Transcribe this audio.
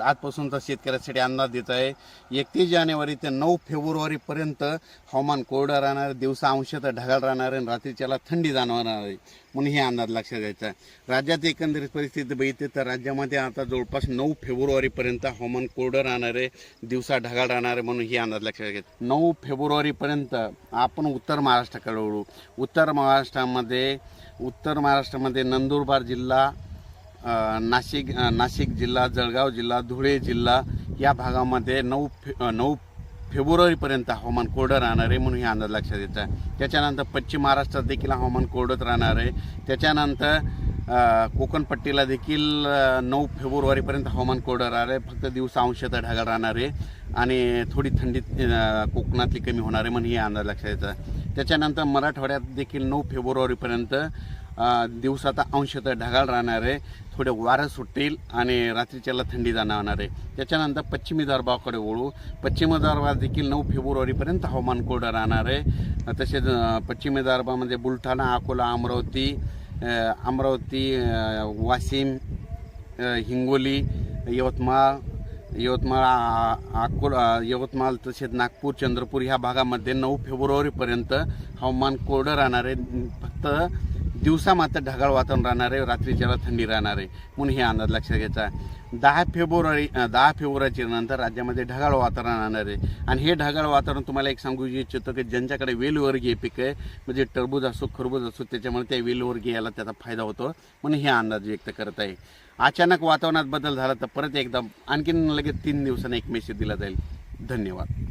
आजपासून तर शेतकऱ्यासाठी अंदाज देत आहे. एकतीस जानेवारी ते नऊ फेब्रुवारीपर्यंत हवामान कोरडं राहणार आहे, दिवसा अंशतः ढगाळ राहणार आणि रात्रीच्याला थंडी जाणवणार आहे. म्हणून हे अंदाज लक्षात घ्यायचा आहे. राज्यात एकंदरीत परिस्थिती बघितली तर राज्यामध्ये आता जवळपास नऊ फेब्रुवारीपर्यंत हवामान कोरडं राहणार आहे दिवसा ढगाळ राहणार आहे म्हणून हे अंदाज लक्षात घ्यायचा नऊ फेब्रुवारीपर्यंत आपण उत्तर महाराष्ट्राकडे वळू. उत्तर महाराष्ट्रामध्ये उत्तर महाराष्ट्रामध्ये नंदुरबार जिल्हा नाशिक नाशिक जिल्हा जळगाव जिल्हा धुळे जिल्हा या भागामध्ये नऊ फे नऊ फेब्रुवारीपर्यंत हवामान कोरडं राहणार आहे म्हणून हे अंदाज लक्षात येतं आहे. त्याच्यानंतर पश्चिम महाराष्ट्रात देखील हवामान कोरडत राहणार आहे. त्याच्यानंतर कोकणपट्टीला देखील नऊ फेब्रुवारीपर्यंत हवामान कोरडं राहणार आहे. फक्त दिवसा अंशतः ढगाळ राहणार आहे आणि थोडी थंडी कोकणातली कमी होणार आहे म्हणून हे अंदाज लक्षात येतं त्याच्यानंतर मराठवाड्यात देखील नऊ फेब्रुवारीपर्यंत दिवसात अंशतः ढगाळ राहणार आहे. थोडे वारं सुटतील आणि रात्रीच्याला थंडी जाणवणार आहे. त्याच्यानंतर पश्चिमी दरबावाकडे वळू. पश्चिमी दरबार देखील नऊ फेब्रुवारीपर्यंत हवामान कोरडं राहणार आहे. तसेच पश्चिमी दरबामध्ये बुलढाणा अकोला अमरावती अमरावती वाशिम हिंगोली यवतमाळ यवतमाळ अकोला यवतमाळ तसेच नागपूर चंद्रपूर ह्या भागामध्ये नऊ फेब्रुवारीपर्यंत हवामान कोरडं राहणार आहे. फक्त दिवसा मात्र ढगाळ वातावरण राहणार आहे रात्रीच्याला थंडी राहणार. आहे म्हणून हे अंदाज लक्षात घ्यायचा दहा फेब्रुवारी दहा फेब्रुवारीच्या नंतर राज्यामध्ये ढगाळ वातावरण राहणार आहे. आणि हे ढगाळ वातावरण तुम्हाला एक सांगू इच्छितो की ज्यांच्याकडे वेलवर्गीय पीक आहे म्हणजे टरबूज असो खरबूज असो त्याच्यामुळे त्या वेलवर्गीयाला त्याचा फायदा होतो. म्हणून हे अंदाज व्यक्त करत आहे. अचानक वातावरणात बदल झाला तर परत एकदा आणखीन लगेच तीन दिवसांनी एक मेसेज दिला जाईल. धन्यवाद.